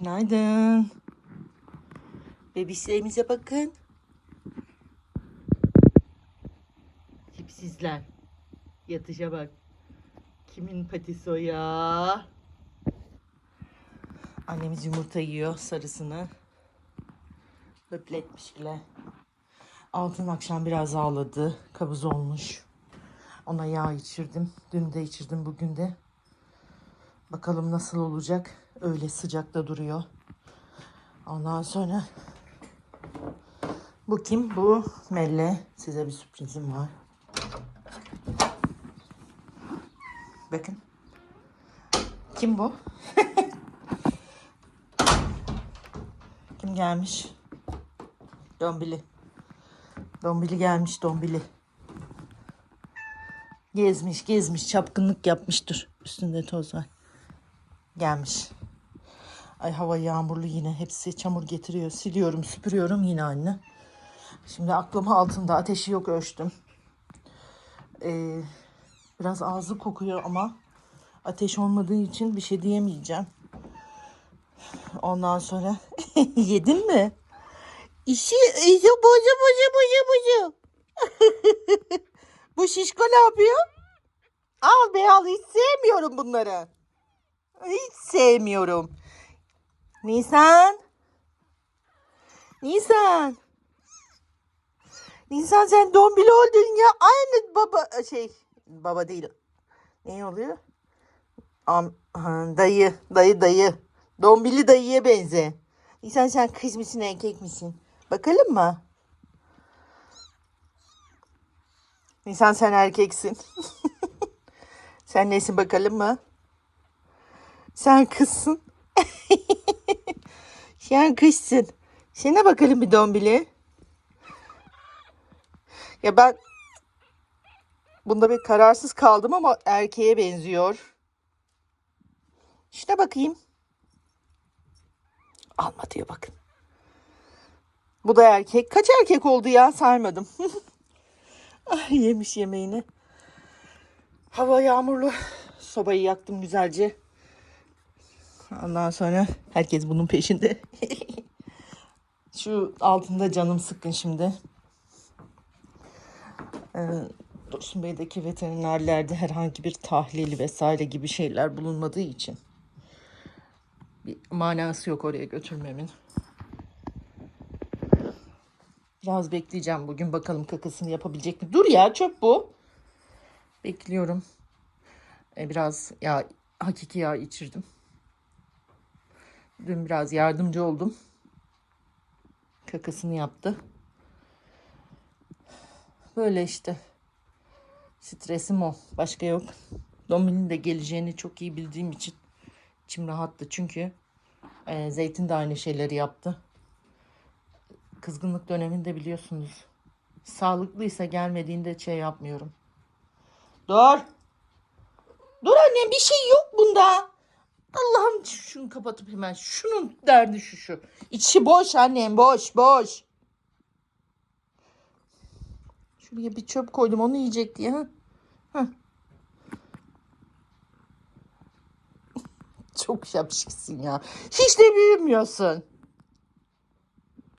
Günaydın. Bebişlerimize bakın. Tipsizler. Yatışa bak. Kimin patisi o ya? Annemiz yumurta yiyor sarısını. Höpletmiş bile. Altın akşam biraz ağladı. Kabız olmuş. Ona yağ içirdim. Dün de içirdim bugün de. Bakalım nasıl olacak. Öyle sıcakta duruyor. Ondan sonra bu kim? Bu Melle. Size bir sürprizim var. Bakın. Kim bu? kim gelmiş? Dombili. Dombili gelmiş Dombili. Gezmiş gezmiş çapkınlık yapmıştır. Üstünde toz var. Gelmiş. Ay hava yağmurlu yine. Hepsi çamur getiriyor. Siliyorum süpürüyorum yine anne. Şimdi aklım altında. Ateşi yok ölçtüm. Ee, biraz ağzı kokuyor ama ateş olmadığı için bir şey diyemeyeceğim. Ondan sonra yedin mi? İşi, işi bozu bozu bozu bozu. Bu şişko ne yapıyor? Al be al hiç sevmiyorum bunları. Hiç sevmiyorum. Nisan. Nisan. Nisan sen dombili oldun ya. Aynı baba şey baba değil. Ne oluyor? Am, dayı, dayı, dayı. Dombili dayıya benze. Nisan sen kız mısın erkek misin? Bakalım mı? Nisan sen erkeksin. sen nesin bakalım mı? Sen kızsın. Sen kızsın. Sana bakalım bir dombili. Ya ben bunda bir kararsız kaldım ama erkeğe benziyor. Şuna bakayım. Alma diyor bakın. Bu da erkek. Kaç erkek oldu ya saymadım. Ay, yemiş yemeğini. Hava yağmurlu. Sobayı yaktım güzelce. Ondan sonra herkes bunun peşinde. Şu altında canım sıkkın şimdi. Ee, Dursun Bey'deki veterinerlerde herhangi bir tahlil vesaire gibi şeyler bulunmadığı için bir manası yok oraya götürmemin. Biraz bekleyeceğim bugün bakalım kakasını yapabilecek mi? Dur ya çöp bu. Bekliyorum. Ee, biraz ya hakiki yağ içirdim. Dün biraz yardımcı oldum. Kakasını yaptı. Böyle işte. Stresim o. Başka yok. Domin'in de geleceğini çok iyi bildiğim için içim rahattı. Çünkü e, Zeytin de aynı şeyleri yaptı. Kızgınlık döneminde biliyorsunuz. Sağlıklıysa gelmediğinde şey yapmıyorum. Dur. Dur annem bir şey yok bunda. Allah'ım şunu kapatıp hemen. Şunun derdi şu şu. İçi boş annem boş boş. Şuraya bir çöp koydum onu yiyecek diye. Ha? Çok şapşiksin ya. Hiç de büyümüyorsun.